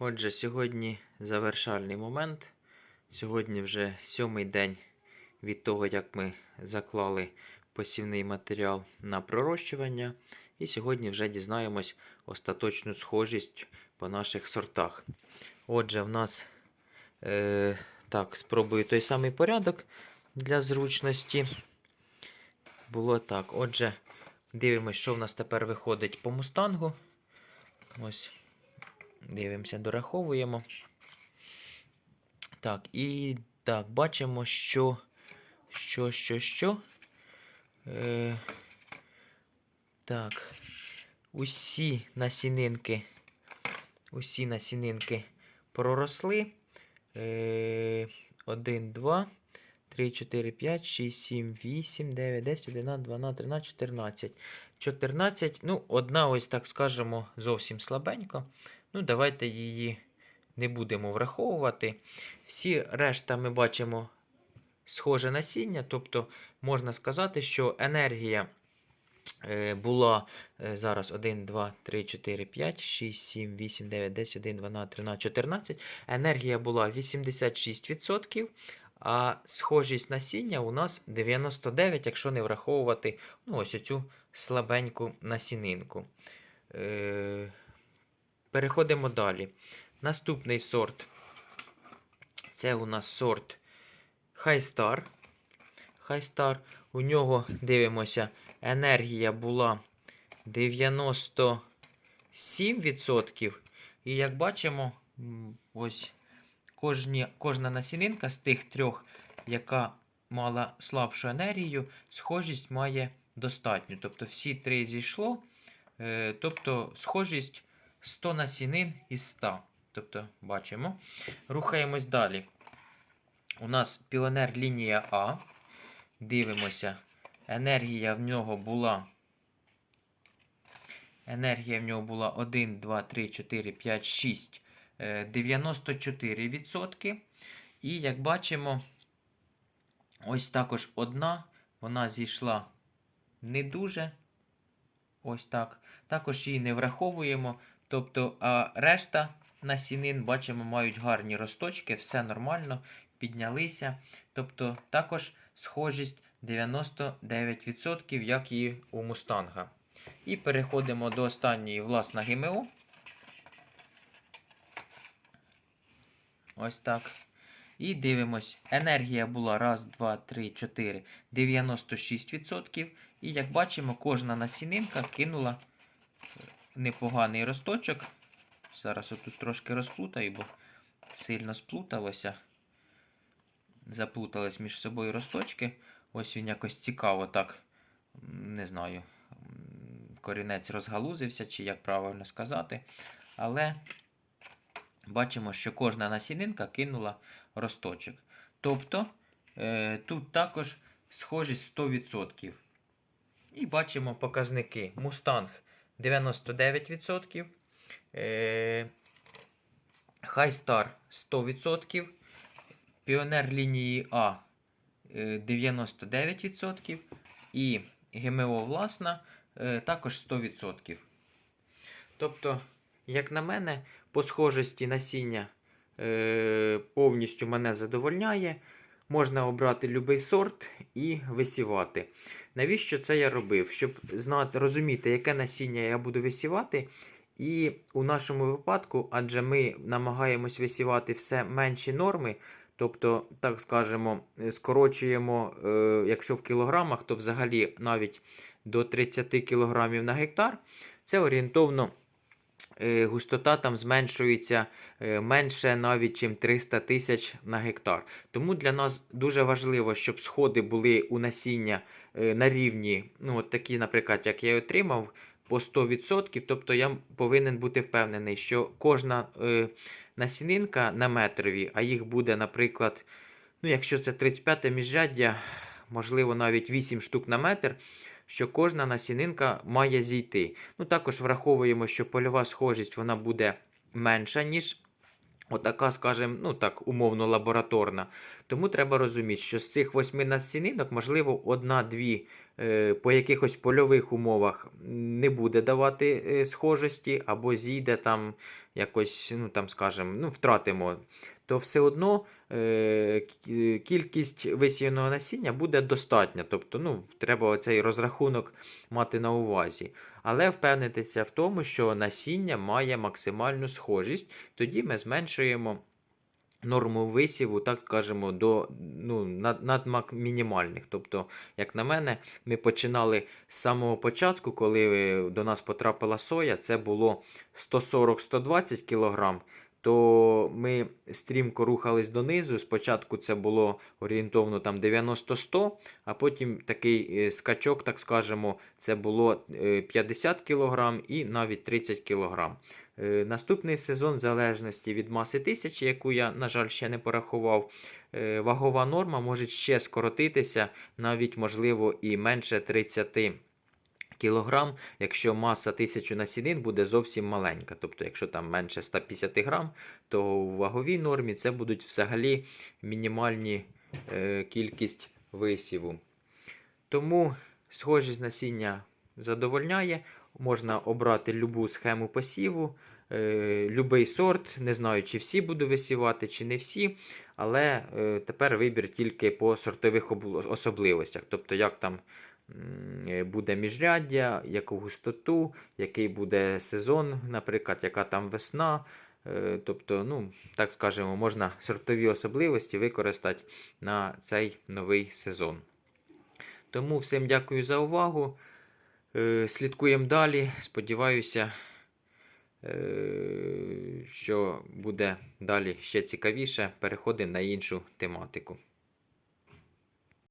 Отже, сьогодні завершальний момент. Сьогодні вже сьомий день від того, як ми заклали посівний матеріал на пророщування. І сьогодні вже дізнаємось остаточну схожість по наших сортах. Отже, в нас е, так, спробую той самий порядок для зручності. Було так. Отже, дивимось, що в нас тепер виходить по мустангу. Ось Дивимося, дораховуємо. Так, і так, бачимо, що. Що, що, що. Е, так. Усі насінинки. Усі насінинки проросли. Е, 1, 2, 3, 4, 5, 6, 7, 8, 9, 10, 11, 12, 13, 14. 14. Ну, одна, ось так скажемо, зовсім слабенька. Ну, давайте її не будемо враховувати. Всі решта ми бачимо схоже насіння, тобто можна сказати, що енергія е, була е, зараз 1, 2, 3, 4, 5, 6, 7, 8, 9, 10, 1, 12, 13, 14. Енергія була 86%, а схожість насіння у нас 99, якщо не враховувати ну, ось оцю слабеньку насінинку. Е, Переходимо далі. Наступний сорт. Це у нас сорт Хайстар. Хайстар. У нього дивимося, енергія була 97%. І як бачимо, ось кожні, кожна насінинка з тих трьох, яка мала слабшу енергію, схожість має достатню. Тобто всі три зійшло. Е, Тобто схожість 100 насінин із 100. Тобто, бачимо. Рухаємось далі. У нас піонер лінія А. Дивимося. Енергія в нього була. Енергія в нього була 1, 2, 3, 4, 5, 6, е, 94%. І як бачимо, ось також одна, вона зійшла не дуже. Ось так. Також її не враховуємо. Тобто, а решта насінин, бачимо, мають гарні росточки, все нормально, піднялися. Тобто, також схожість 99%, як і у мустанга. І переходимо до останньої власна ГМО. Ось так. І дивимось, енергія була 1, 2, 3, 4, 96%. І як бачимо, кожна насінинка кинула непоганий росточок. Зараз отут трошки розплутаю, бо сильно сплуталося. Заплутались між собою росточки. Ось він якось цікаво так, не знаю, корінець розгалузився, чи як правильно сказати. Але бачимо, що кожна насінинка кинула росточок. Тобто е, тут також схожість 100%. І бачимо показники. Мустанг 99%. Е, Хайстар 100%. Піонер лінії А е, 99%. І ГМО власна е, також 100%. Тобто, як на мене, по схожості насіння е, повністю мене задовольняє. Можна обрати будь-який сорт і висівати. Навіщо це я робив? Щоб знати, розуміти, яке насіння я буду висівати. І у нашому випадку, адже ми намагаємось висівати все менші норми, тобто, так скажемо, скорочуємо, е, якщо в кілограмах, то взагалі навіть до 30 кілограмів на гектар. Це орієнтовно густота там зменшується е, менше навіть чим 300 тисяч на гектар. Тому для нас дуже важливо, щоб сходи були у насіння е, на рівні, ну от такі, наприклад, як я отримав, по 100%. Тобто я повинен бути впевнений, що кожна е, насінинка на метрові, а їх буде, наприклад, ну, якщо це 35 міжряддя, можливо, навіть 8 штук на метр. Що кожна насінинка має зійти. Ну, Також враховуємо, що польова схожість вона буде менша, ніж Отака, скажімо, ну так, умовно лабораторна. Тому треба розуміти, що з цих восьми насінинок, можливо, одна-дві е, по якихось польових умовах не буде давати е, схожості, або зійде там якось, ну там, скажімо, ну, втратимо, то все одно е, кількість висіяного насіння буде достатня. Тобто, ну, треба цей розрахунок мати на увазі. Але впевнитися в тому, що насіння має максимальну схожість, тоді ми зменшуємо норму висіву, так скажемо, до ну, над, надмак- мінімальних. Тобто, як на мене, ми починали з самого початку, коли е, до нас потрапила соя, це було 140-120 кг. То ми стрімко рухались донизу. Спочатку це було орієнтовно там 90-100, а потім такий е, скачок, так скажемо, це було е, 50 кг і навіть 30 кг. Е, Наступний сезон, в залежності від маси тисячі, яку я, на жаль, ще не порахував, е, вагова норма може ще скоротитися, навіть, можливо, і менше 30 кілограм, якщо маса 1000 насінин буде зовсім маленька. Тобто, якщо там менше 150 грам, то в ваговій нормі це будуть взагалі мінімальні е, кількість висіву. Тому схожість насіння задовольняє. Можна обрати любу схему посіву, е, любий сорт. Не знаю, чи всі буду висівати, чи не всі. Але е, тепер вибір тільки по сортових особливостях. Тобто, як там е, буде міжряддя, яку густоту, який буде сезон, наприклад, яка там весна. Е, Тобто, ну, так скажемо, можна сортові особливості використати на цей новий сезон. Тому всім дякую за увагу. Е, Слідкуємо далі. Сподіваюся, е, що буде далі ще цікавіше. Переходимо на іншу тематику.